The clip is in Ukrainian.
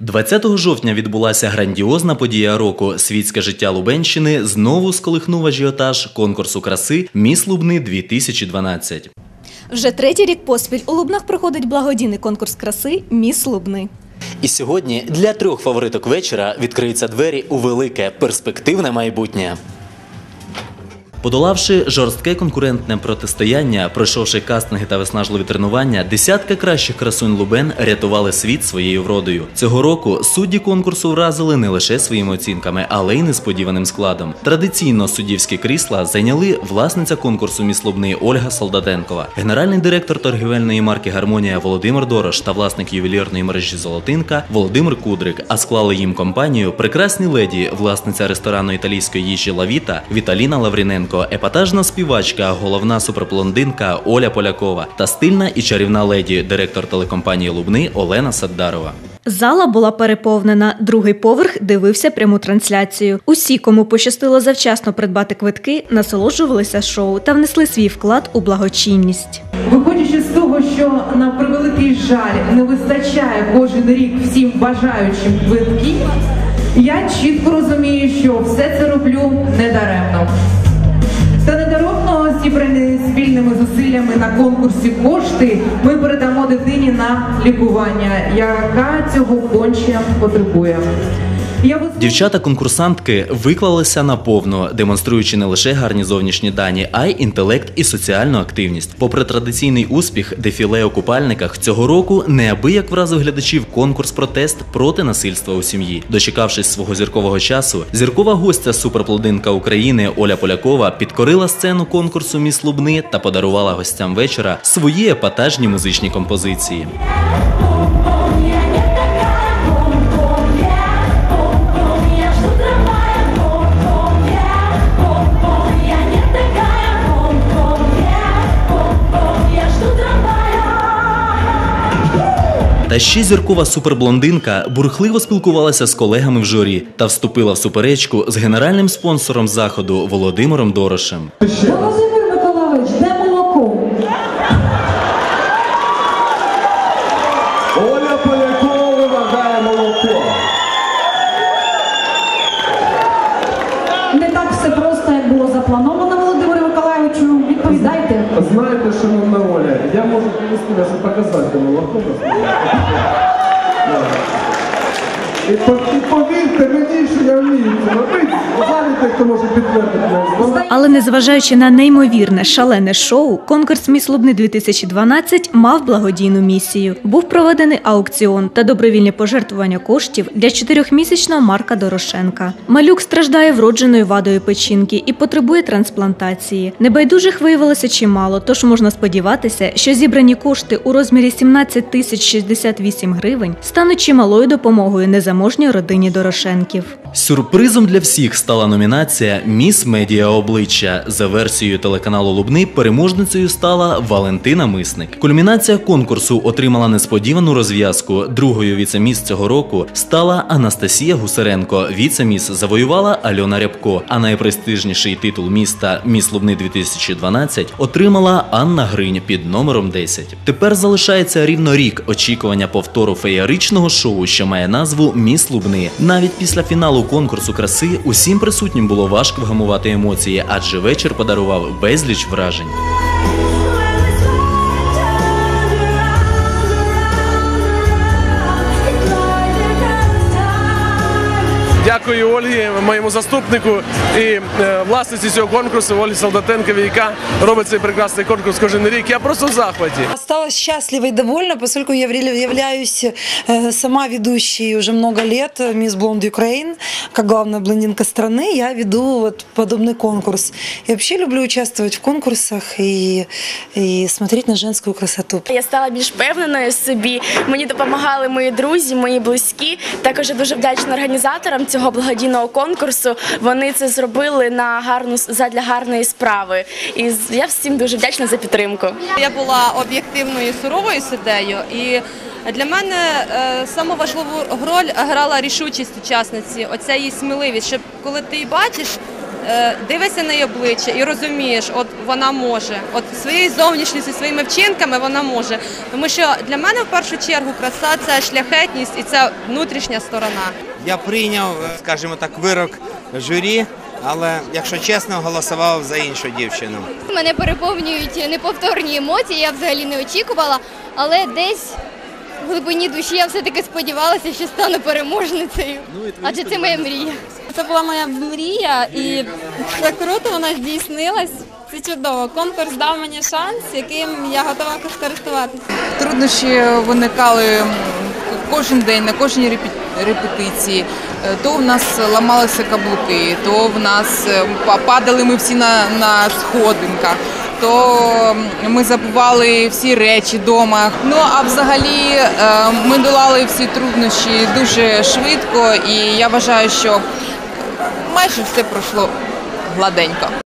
20 жовтня відбулася грандіозна подія року. Світське життя Лубенщини знову сколихнув ажіотаж конкурсу краси Міс Лубни 2012. Вже третій рік поспіль у Лубнах проходить благодійний конкурс краси Міс Лубни. І сьогодні для трьох фавориток вечора відкриються двері у велике перспективне майбутнє. Подолавши жорстке конкурентне протистояння, пройшовши кастинги та виснажливі тренування, десятка кращих красунь Лубен рятували світ своєю вродою. Цього року судді конкурсу вразили не лише своїми оцінками, але й несподіваним складом. Традиційно суддівські крісла зайняли власниця конкурсу «Міс Лубни» Ольга Солдатенкова, генеральний директор торгівельної марки Гармонія Володимир Дорош та власник ювелірної мережі Золотинка Володимир Кудрик. А склали їм компанію прекрасні леді, власниця ресторану італійської їжі Лавіта Віталіна Лавріненко, епатажна співачка, головна суперблондинка Оля Полякова та стильна і чарівна леді, директор телекомпанії Лубни Олена Саддарова. Зала була переповнена. Другий поверх дивився пряму трансляцію. Усі, кому пощастило завчасно придбати квитки, насолоджувалися шоу та внесли свій вклад у благочинність. Виходячи з того, що на превеликий жаль не вистачає кожен рік всім бажаючим квитків, зусиллями на конкурсі кошти ми передамо дитині на лікування, яка цього конче потребує. Дівчата-конкурсантки виклалися наповну, демонструючи не лише гарні зовнішні дані, а й інтелект і соціальну активність. Попри традиційний успіх, дефіле у купальниках цього року неабияк вразив глядачів конкурс протест проти насильства у сім'ї. Дочекавшись свого зіркового часу, зіркова гостя суперплодинка України Оля Полякова підкорила сцену конкурсу Міс Лубни та подарувала гостям вечора свої епатажні музичні композиції. Та ще зіркова суперблондинка бурхливо спілкувалася з колегами в журі та вступила в суперечку з генеральним спонсором заходу Володимиром Дорошем. Володимир Миколаївич, де молоко? Оля Полякова вимагає молоко. Не так все просто, як було заплановано, принесли даже показатель молоко. І, і повірте мені, що я вмію це робити, Але незважаючи на неймовірне шалене шоу, конкурс «Міс Лубни-2012» 20 мав благодійну місію. Був проведений аукціон та добровільне пожертвування коштів для чотирьохмісячного Марка Дорошенка. Малюк страждає вродженою вадою печінки і потребує трансплантації. Небайдужих виявилося чимало, тож можна сподіватися, що зібрані кошти у розмірі 17 тисяч 68 гривень стануть чималою допомогою незаможній родині Дорошенків. Сюрпризом для всіх стала номінація Міс Медіа обличчя. За версією телеканалу Лубни переможницею стала Валентина Мисник. Кульмінація конкурсу отримала несподівану розв'язку. Другою віцеміс цього року стала Анастасія Гусаренко. Віцеміс завоювала Альона Рябко. А найпрестижніший титул міста Міс Лубни 2012 отримала Анна Гринь під номером 10. Тепер залишається рівно рік очікування повтору феєричного шоу, що має назву Міс Лубни. Навіть після фіналу конкурсу краси усім присутнім було важко вгамувати емоції, адже вечір подарував безліч вражень. Дякую Ольгі, моєму заступнику і е, власниці цього конкурсу Ольгі Солдатенковій, яка робить цей прекрасний конкурс кожен рік. Я просто в захваті. Осталась счастлива и довольна, поскольку я явля- являюсь э, сама ведущей уже много лет э, Мисс Блонд Украин, как главная блондинка страны, я веду вот подобный конкурс. И вообще люблю участвовать в конкурсах и, и смотреть на женскую красоту. Я стала більш впевненою в собі. Мені допомагали мої друзі, мої близькі. Також я дуже вдячна організаторам цього благодійного конкурсу. Вони це зробили на гарну задля гарної справи. І я всім дуже вдячна за підтримку. Я була об'єктивною суровою суддею, і для мене е, саму важливу роль грала рішучість учасниці, оця її сміливість, щоб коли ти її бачиш, е, дивишся на її обличчя і розумієш, от вона може, от своєю зовнішністю, своїми вчинками вона може. Тому що для мене в першу чергу краса це шляхетність і це внутрішня сторона. Я прийняв, е, скажімо так, вирок журі, але, якщо чесно, голосував за іншу дівчину. Мене переповнюють неповторні емоції, я взагалі не очікувала, але десь в глибині душі я все-таки сподівалася, що стану переможницею. Адже це моя мрія. Це була моя мрія, і так круто вона здійснилась. Це чудово. Конкурс дав мені шанс, яким я готова скористуватися. Труднощі виникали кожен день на кожній репі- репетиції. Е, То в нас ламалися каблуки, то в нас е, падали ми всі на, на сходинках, то ми забували всі речі вдома. Ну а взагалі е, ми долали всі труднощі дуже швидко, і я вважаю, що майже все пройшло гладенько.